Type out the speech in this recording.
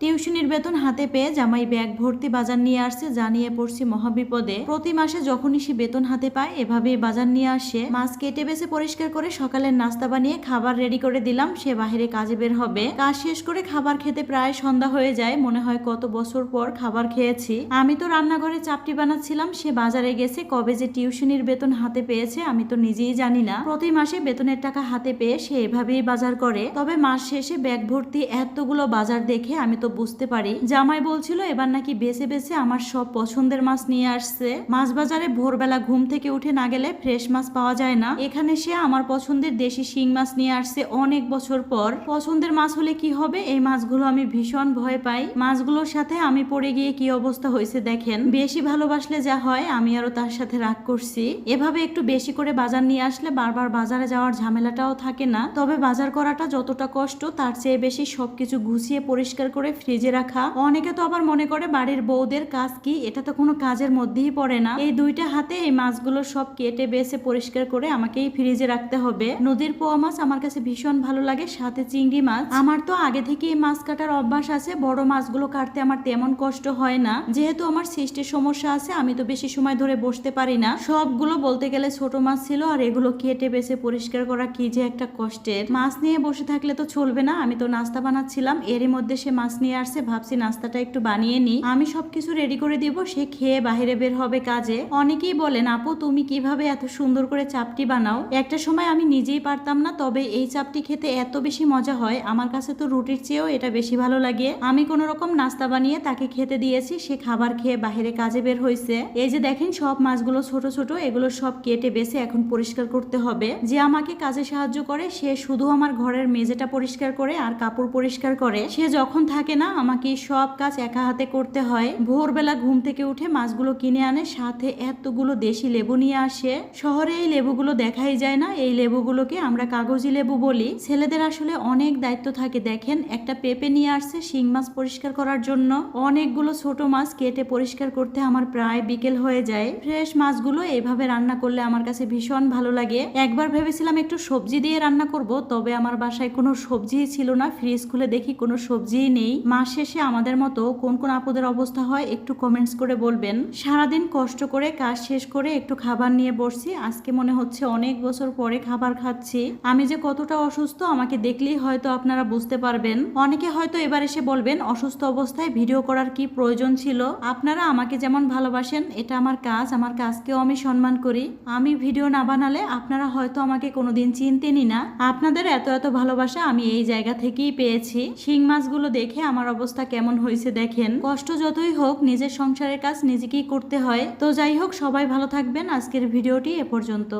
টিউশনির বেতন হাতে পেয়ে জামাই ব্যাগ ভর্তি বাজার নিয়ে আসছে, জানিয়ে পড়ছি মহাবিপদে। প্রতি মাসে যখনই সে বেতন হাতে পায়, এভাবেই বাজার নিয়ে আসে। মাছ কেটে বেছে পরিষ্কার করে সকালের নাস্তা বানিয়ে খাবার রেডি করে দিলাম, সে বাহিরে কাজে বের হবে। কাজ শেষ করে খাবার খেতে প্রায় সন্ধ্যা হয়ে যায়, মনে হয় কত বছর পর খাবার খেয়েছি। আমি তো রান্নাঘরে চাপটি বানাচ্ছিলাম, সে বাজারে গেছে, কবে যে টিউশনির বেতন হাতে পেয়েছে আমি তো নিজেই জানি না। প্রতি মাসে বেতনের টাকা হাতে পেয়ে সে এভাবেই বাজার করে। তবে মাস শেষে ব্যাগ ভর্তি এতগুলো বাজার দেখে আমি তো বুঝতে পারি। জামাই বলছিল, এবার নাকি বেছে বেছে আমার সব পছন্দের মাছ নিয়ে আসছে। মাছ বাজারে ভোরবেলা ঘুম থেকে উঠে না গেলে ফ্রেশ মাছ পাওয়া যায় না। এখানে সে আমার পছন্দের দেশি শিং মাছ নিয়ে আসছে অনেক বছর পর। পছন্দের মাছ হলে কি হবে? এই মাছগুলো আমি ভীষণ ভয় পাই। মাছগুলোর সাথে আমি পড়ে গিয়ে কি অবস্থা হয়েছে দেখেন। বেশি ভালোবাসলে যা হয়, আমি আরও তার সাথে রাগ করছি। এভাবে একটু বেশি করে বাজার নিয়ে আসলে বারবার বাজারে যাওয়ার ঝামেলাটাও থাকে না। তবে বাজার করাটা যতটা কষ্ট, তার চেয়ে বেশি সবকিছু গুছিয়ে পরিষ্কার করে ফ্রিজে রাখা। অনেকে তো আবার মনে করে বাড়ির বউদের কাজ কি? এটা তো কোনো কাজের মধ্যেই পড়ে না। এই দুইটা হাতে এই মাছগুলো সব কেটে বেছে পরিষ্কার করে আমাকেই ফ্রিজে রাখতে হবে। নদীর পোয়া মাছ আমার কাছে ভীষণ ভালো লাগে, সাথে চিংড়ি মাছ। আমার তো আগে থেকে এই মাছ কাটার অভ্যাস আছে, বড় মাছগুলো কাটতে আমার তেমন কষ্ট হয় না। যেহেতু আমার সৃষ্টির সমস্যা আছে, আমি তো বেশি সময় ধরে বসতে পারি না। সবগুলো বলতে গেলে ছোট মাছ ছিল আর এগুলো কেটে বেছে পরিষ্কার করা কি যে একটা কষ্টের। মাছ নিয়ে বসে থাকলে তো চলবে না, আমি তো নাস্তা বানাচ্ছিলাম, এরই মধ্যে সে মাছ নিয়ে আসছে, ভাবছি নাস্তাটা একটু বানিয়ে নি আমি সবকিছু রেডি করে দিব, সে খেয়ে বাইরে বের হবে কাজে। অনেকেই বলেন, আপু, তুমি কীভাবে এত সুন্দর করে চাপটি বানাও? একটা সময় আমি নিজেই পারতাম না, তবে এই চাপটি খেতে এত বেশি মজা হয়, আমার কাছে তো রুটির চেয়েও এটা বেশি ভালো লাগে। আমি কোনো রকম নাস্তা বানিয়ে তাকে খেতে দিয়েছি, সে খাবার খেয়ে বাইরে কাজে বের হয়েছে এই যে দেখেন, সব মাছগুলো ছোট ছোট, এগুলো সব কেটে বেছে এখন পরিষ্কার করতে হবে। যে আমাকে কাজে সাহায্য করে, সে শুধু আমার ঘরের মেঝেটা পরিষ্কার করে আর কাপড় পরিষ্কার করে। সে যখন থাকে না, আমাকে সব কাজ একা হাতে করতে হয়। ভোরবেলা ঘুম থেকে উঠে মাছগুলো কিনে আনে, সাথে এতগুলো দেশি লেবু নিয়ে আসে। শহরে এই লেবুগুলো দেখাই যায় না, এই লেবুগুলোকে আমরা কাগজি লেবু বলি। ছেলেদের আসলে অনেক দায়িত্ব থাকে, দেখেন, একটা পেঁপে নিয়ে আসছে শিং মাছ পরিষ্কার করার জন্য। অনেকগুলো ছোট মাছ কেটে পরিষ্কার করতে আমার প্রায় বিকেল হয়ে যায়। ফ্রেশ মাছগুলো এইভাবে রান্না করলে আমার কাছে ভীষণ ভালো লাগে। একবার ভেবেছিলাম একটু সবজি দিয়ে রান্না করব, তবে আমার বাসায় কোনো সবজিই ছিল না। ফ্রিজ খুলে দেখি কোনো সবজিই নেই। মাস শেষে আমাদের মতো কোন কোন আপদের অবস্থা হয় একটু কমেন্টস করে বলবেন। সারাদিন কষ্ট করে, কাজ শেষ করে একটু খাবার নিয়ে বসছি। আজকে মনে হচ্ছে অনেক বছর পরে খাবার খাচ্ছি। আমি যে কতটা অসুস্থ আমাকে দেখলেই হয়তো আপনারা বুঝতে পারবেন। অনেকে হয়তো এবার এসে বলবেন, অসুস্থ অবস্থায় ভিডিও করার কি প্রয়োজন ছিল? আপনারা আমাকে যেমন ভালোবাসেন, এটা আমার কাজ, আমার কাজকেও আমি সম্মান করি। আমি ভিডিও না বানালে আপনারা হয়তো আমাকে কোনোদিন চিনতেনই না। আপনাদের এত এত ভালোবাসা আমি এই জায়গা থেকেই পেয়েছি। শিং মাছগুলো দেখে আমার অবস্থা কেমন হয়েছে দেখেন। কষ্ট যতই হোক, নিজের সংসারের কাজ নিজেকেই করতে হয়। তো যাই হোক, সবাই ভালো থাকবেন। আজকের ভিডিওটি এ পর্যন্ত।